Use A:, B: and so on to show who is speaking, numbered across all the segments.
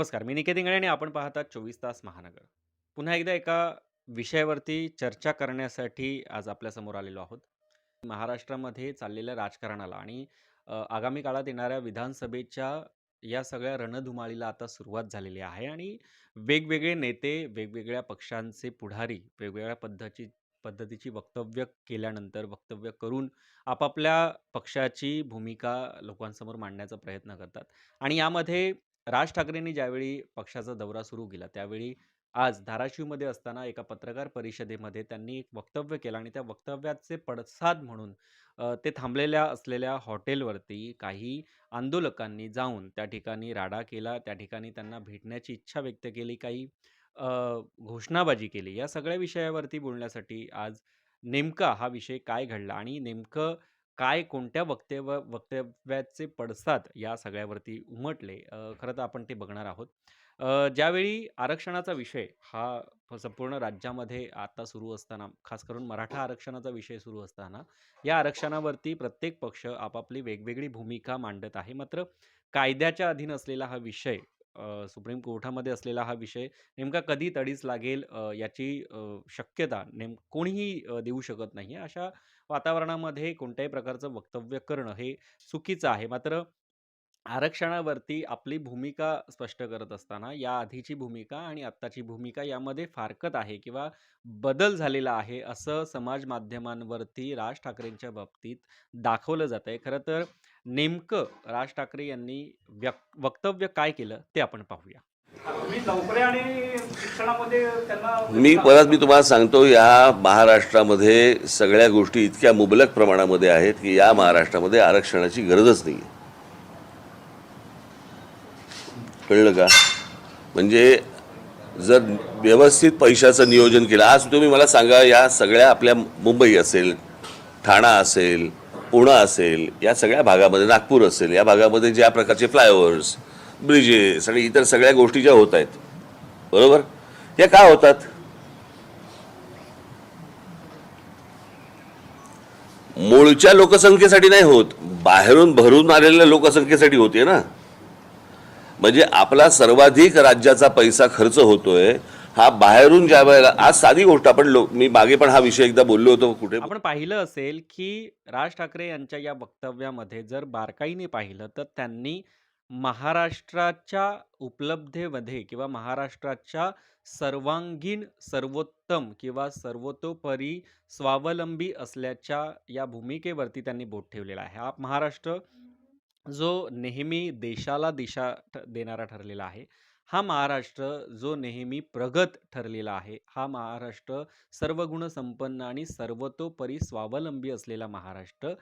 A: नमस्कार. मी निकेत इंगळे आणि आपण पाहतात 24 तास महानगर. पुन्हा एकदा एका विषयावरती चर्चा करण्यासाठी आज आपल्यासमोर आलेलो आहोत. महाराष्ट्रामध्ये चाललेल्या राजकारणाला आणि आगामी काळात येणाऱ्या विधानसभेच्या या सगळ्या रणधुमाळीला आता सुरुवात झालेली आहे आणि वेगवेगळे नेते, वेगवेगळ्या पक्षांचे पुढारी, वेगवेगळ्या पद्धती पद्धतीची वक्तव्य केल्यानंतर, वक्तव्य करून आपापल्या पक्षाची भूमिका लोकांसमोर मांडण्याचा प्रयत्न करतात आणि यामध्ये राज ठाकरेंनी ज्यावेळी पक्षाचा दौरा सुरू केला, त्यावेळी आज धाराशिवमध्ये असताना एका पत्रकार परिषदेमध्ये त्यांनी एक वक्तव्य केलं आणि त्या वक्तव्याचे पडसाद म्हणून ते थांबलेल्या असलेल्या हॉटेलवरती काही आंदोलकांनी जाऊन त्या ठिकाणी राडा केला. त्या ठिकाणी त्यांना भेटण्याची इच्छा व्यक्त केली. काही घोषणाबाजी केली. या सगळ्या विषयावरती बोलण्यासाठी आज नेमका हा विषय काय घडला आणि नेमकं काय कोणत्या वक्तव्य वक्तव्याचे पडसाद या सगळ्यावरती उमटले अ, खरं तर आपण ते बघणार आहोत. अ, ज्यावेळी आरक्षणाचा विषय हा संपूर्ण राज्यामध्ये आता सुरू असताना, खास करून मराठा आरक्षणाचा विषय सुरू असताना, या आरक्षणावरती प्रत्येक पक्ष आपापली वेगवेगळी भूमिका मांडत आहे. मात्र कायद्याच्या अधीन असलेला हा विषय अ, सुप्रीम कोर्टामध्ये असलेला हा विषय नेमका कधी तडीस लागेल अ, याची अ, शक्यता नेम कोणीही अ, देऊ शकत नाही. अशा वातावरणामध्ये कोणत्याही प्रकारचं वक्तव्य करणं हे चुकीचं आहे. मात्र आरक्षणावरती आपली भूमिका स्पष्ट करत असताना या आधीची भूमिका आणि आत्ताची भूमिका यामध्ये फारकत आहे किंवा बदल झालेला आहे असं समाज माध्यमांवरती राज ठाकरेंच्या बाबतीत दाखवलं जात आहे खरं तर नेमकं राज ठाकरे यांनी व्यक वक्तव्य काय केलं ते आपण पाहूया
B: मी परत मी तुम्हाला सांगतो या महाराष्ट्रामध्ये सगळ्या गोष्टी इतक्या मुबलक प्रमाणामध्ये आहेत की या महाराष्ट्रामध्ये आरक्षणाची गरजच नाही कळलं का? म्हणजे जर व्यवस्थित पैशाचं नियोजन केलं आज तुम्ही मला सांगा या सगळ्या आपल्या मुंबई असेल ठाणा असेल पुणे असेल या सगळ्या भागामध्ये नागपूर असेल या भागामध्ये ज्या प्रकारचे फ्लायओव्हर्स म्हणजे ब्रिजेस आणि इतर सगळ्या गोष्टी ज्या होत आहेत. बरोबर? या का होतात? मूळच्या लोकसंख्येसाठी नाही होत. बाहेरून भरून आलेल्या लोकसंख्येसाठी होते ना. म्हणजे आपला सर्वाधिक राज्याचा पैसा खर्च होतोय हा बाहेरून ज्या वेळेला आज साधी गोष्ट आपण लोक मी मागे पण हा विषय एकदा बोललो होतो कुठे?
A: आपण पाहिलं असेल की राज ठाकरे यांच्या या वक्तव्यामध्ये जर बारकाईने पाहिलं तर त्यांनी महाराष्ट्राच्या उपलब्धेमध्ये किंवा महाराष्ट्राच्या सर्वांगीण सर्वोत्तम किंवा सर्वतोपरी स्वावलंबी असल्याच्या या भूमिकेवरती त्यांनी बोट ठेवलेला आहे. हा महाराष्ट्र जो नेहमी देशाला दिशा ठ- देणारा ठरलेला आहे. हा महाराष्ट्र जो नेहमी प्रगत ठरलेला आहे. हा महाराष्ट्र सर्व गुणसंपन्न आणि सर्वतोपरी स्वावलंबी असलेला महाराष्ट्र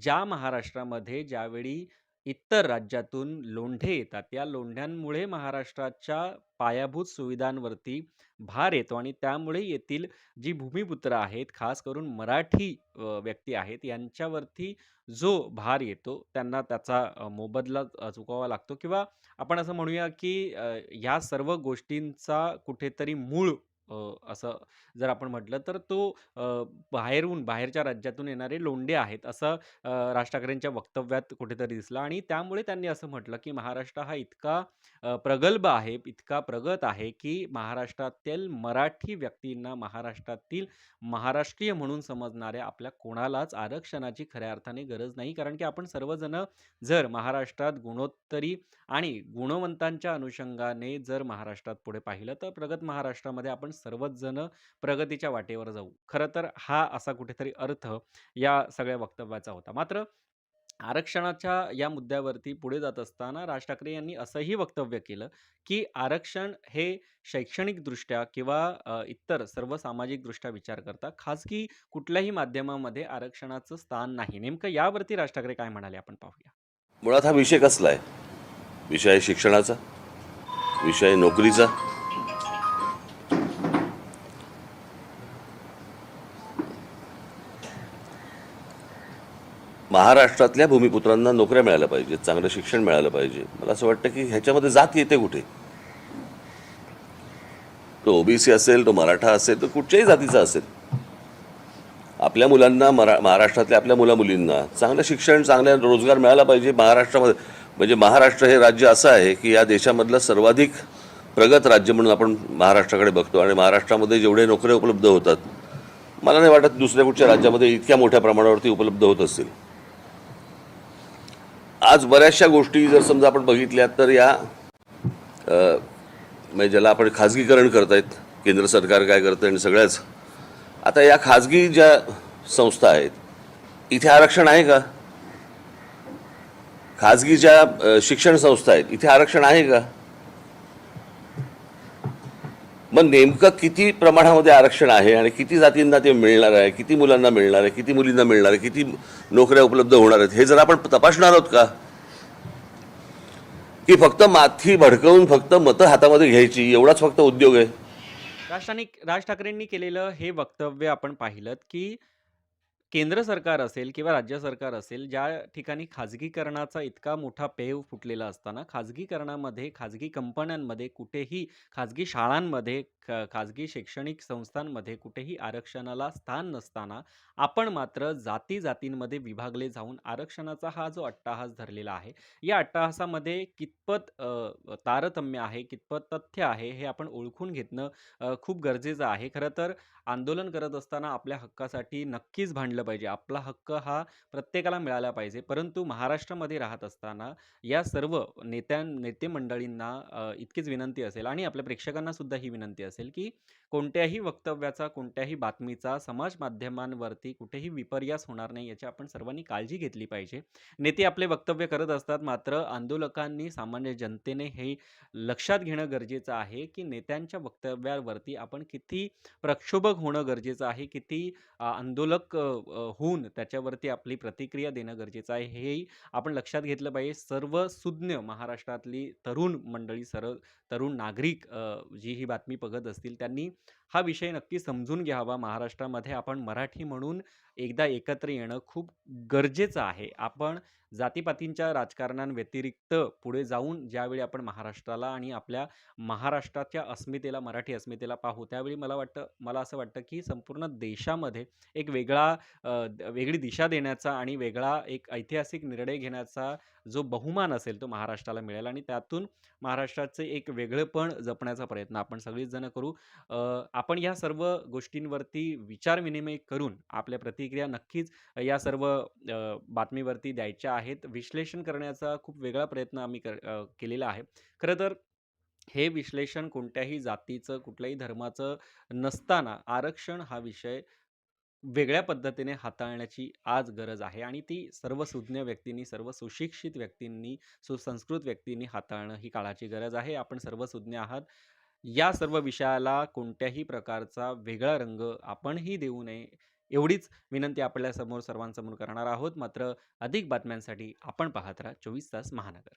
A: ज्या महाराष्ट्रामध्ये ज्यावेळी इतर राज्यातून लोंढे येतात. या लोंढ्यांमुळे महाराष्ट्राच्या पायाभूत सुविधांवरती भार येतो आणि त्यामुळे येथील जी भूमिपुत्र आहेत खास करून मराठी व्यक्ती आहेत यांच्यावरती जो भार येतो त्यांना त्याचा मोबदला चुकावा चुकवावा लागतो. किंवा आपण असं म्हणूया की ह्या सर्व गोष्टींचा कुठेतरी मूळ अ, असं जर आपण म्हटलं तर तो अ, बाहेरून बाहेरच्या राज्यातून येणारे लोंढे आहेत असं अ, राज ठाकरेंच्या वक्तव्यात कुठेतरी दिसलं. आणि त्यामुळे त्यांनी असं म्हटलं की महाराष्ट्र हा इतका अ, प्रगल्भ आहे इतका प्रगत आहे की महाराष्ट्रातील मराठी व्यक्तींना महाराष्ट्रातील महाराष्ट्रीय म्हणून समजणाऱ्या आपल्या कोणालाच आरक्षणाची खऱ्या अर्थाने गरज नाही. कारण की आपण सर्वजण जर महाराष्ट्रात गुणोत्तरी आणि गुणवंतांच्या अनुषंगाने जर महाराष्ट्रात पुढे पाहिलं तर प्रगत महाराष्ट्रामध्ये आपण सर्वच जण प्रगतीच्या वाटेवर जाऊ. खरं तर हा असा कुठेतरी अर्थ या सगळ्या वक्तव्याचा होता. मात्र आरक्षणाच्या या मुद्द्यावरती पुढे जात असताना राज ठाकरे यांनी असंही वक्तव्य केलं की आरक्षण हे शैक्षणिकदृष्ट्या किंवा इतर सर्व सामाजिकदृष्ट्या विचार करता खाजगी कुठल्याही माध्यमामध्ये आरक्षणाचं स्थान नाही. नेमकं यावरती राज ठाकरे काय म्हणाले आपण पाहूया.
B: मुळात हा विषय कसला आहे? विषय आहे शिक्षणाचा? विषय नोकरीचा? महाराष्ट्रातल्या भूमिपुत्रांना नोकऱ्या मिळाल्या पाहिजेत चांगलं शिक्षण मिळालं पाहिजे. मला असं वाटतं की ह्याच्यामध्ये जात येते कुठे? तो ओबीसी असेल तो मराठा असेल तो कुठच्याही जातीचा असेल. आपल्या मुलांना मरा महाराष्ट्रातल्या आपल्या मुला मुलींना चांगलं शिक्षण चांगला रोजगार मिळाला पाहिजे महाराष्ट्रामध्ये. म्हणजे महाराष्ट्र हे राज्य असं आहे की या देशामधलं सर्वाधिक प्रगत राज्य म्हणून आपण महाराष्ट्राकडे बघतो आणि महाराष्ट्रामध्ये जेवढे नोकऱ्या उपलब्ध होतात मला नाही वाटत दुसऱ्या कुठच्या राज्यामध्ये इतक्या मोठ्या प्रमाणावरती उपलब्ध होत असतील. आज बऱ्याचशा गोष्टी जर समजा आपण बघितल्या तर या म्हणजे ज्याला आपण खाजगीकरण करतायत केंद्र सरकार काय करतं आणि सगळ्याच आता या खाजगी ज्या संस्था आहेत इथे आरक्षण आहे का? खाजगी ज्या शिक्षण संस्था आहेत इथे आरक्षण आहे का? मग नेमकं किती प्रमाणामध्ये आरक्षण आहे आणि किती जातींना ते मिळणार आहे किती मुलांना मिळणार आहे किती मुलींना मिळणार आहे किती नोकऱ्या उपलब्ध होणार आहेत हे जर आपण तपासणार आहोत का? की फक्त माथी भडकवून फक्त मतं हातामध्ये घ्यायची एवढाच फक्त उद्योग आहे.
A: राज राज ठाकरेंनी केलेलं हे वक्तव्य आपण पाहिलं की केंद्र सरकार असेल किंवा राज्य सरकार असेल ज्या ठिकाणी खाजगीकरणाचा इतका मोठा पेव फुटलेला असताना खाजगीकरणामध्ये खाजगी कंपन्यांमध्ये कुठेही खाजगी शाळांमध्ये ख खाजगी शैक्षणिक संस्थांमध्ये कुठेही आरक्षणाला स्थान नसताना आपण मात्र जाती जातींमध्ये विभागले जाऊन आरक्षणाचा हा जो अट्टाहास धरलेला आहे या अट्टाहासामध्ये कितपत अ, तारतम्य आहे कितपत तथ्य आहे हे आपण ओळखून घेतणं अ, खूप गरजेचं आहे. खरं तर आंदोलन करत असताना आपल्या हक्कासाठी नक्कीच भांडलं पाहिजे. आपला हक्क हा प्रत्येकाला मिळाला पाहिजे. परंतु महाराष्ट्रामध्ये राहत असताना या सर्व नेत्यां नेते मंडळींना इतकीच विनंती असेल आणि आपल्या प्रेक्षकांना सुद्धा ही विनंती असेल की कोणत्याही वक्तव्याचा कोणत्याही बातमीचा समाज माध्यमांवरती कुठेही विपर्यास होणार नाही याची आपण सर्वांनी काळजी घेतली पाहिजे. नेते आपले वक्तव्य करत असतात मात्र आंदोलकांनी सामान्य जनतेने हे लक्षात घेणं गरजेचं आहे की नेत्यांच्या वक्तव्यावरती आपण किती प्रक्षोभक होणं गरजेचं आहे किती आंदोलक होऊन त्याच्यावरती आपली प्रतिक्रिया देणं गरजेचं आहे हेही आपण लक्षात घेतलं पाहिजे. सर्व सुज्ञ महाराष्ट्रातली तरुण मंडळी सर्व तरुण नागरिक जी ही बातमी बघत असतील त्यांनी हा विषय नक्की समजून घ्यावा. महाराष्ट्रामध्ये आपण मराठी म्हणून एकदा एकत्र येणं खूप गरजेचं आहे. आपण जातीपातींच्या राजकारणांव्यतिरिक्त पुढे जाऊन ज्यावेळी आपण महाराष्ट्राला आणि आपल्या महाराष्ट्राच्या अस्मितेला मराठी अस्मितेला पाहू त्यावेळी मला वाटतं मला असं वाटतं की संपूर्ण देशामध्ये एक वेगळा द- वेगळी दिशा देण्याचा आणि वेगळा एक ऐतिहासिक निर्णय घेण्याचा जो बहुमान असेल तो महाराष्ट्राला मिळेल आणि त्यातून महाराष्ट्राचे एक वेगळेपण जपण्याचा प्रयत्न आपण सगळीच जण करू. आपण या सर्व गोष्टींवरती विचारविनिमय करून आपल्या प्रतिक्रिया नक्कीच या सर्व बातमीवरती द्यायच्या आहेत विश्लेषण करण्याचा खूप वेगळा प्रयत्न आम्ही कर केलेला आहे. खरं तर हे विश्लेषण कोणत्याही जातीचं कुठल्याही धर्माचं नसताना आरक्षण हा विषय वेगळ्या पद्धतीने हाताळण्याची आज गरज आहे आणि ती सर्व सुज्ञ व्यक्तींनी सर्व सुशिक्षित व्यक्तींनी सुसंस्कृत व्यक्तींनी हाताळणं ही काळाची गरज आहे. आपण सर्व सुज्ञ आहात. या सर्व विषयाला कोणत्याही प्रकारचा वेगळा रंग आपणही देऊ नये. एवढीच विनंती आपल्यासमोर सर्वांसमोर करणार आहोत. मात्र अधिक बातम्यांसाठी आपण पाहत राहा चोवीस तास महानगर.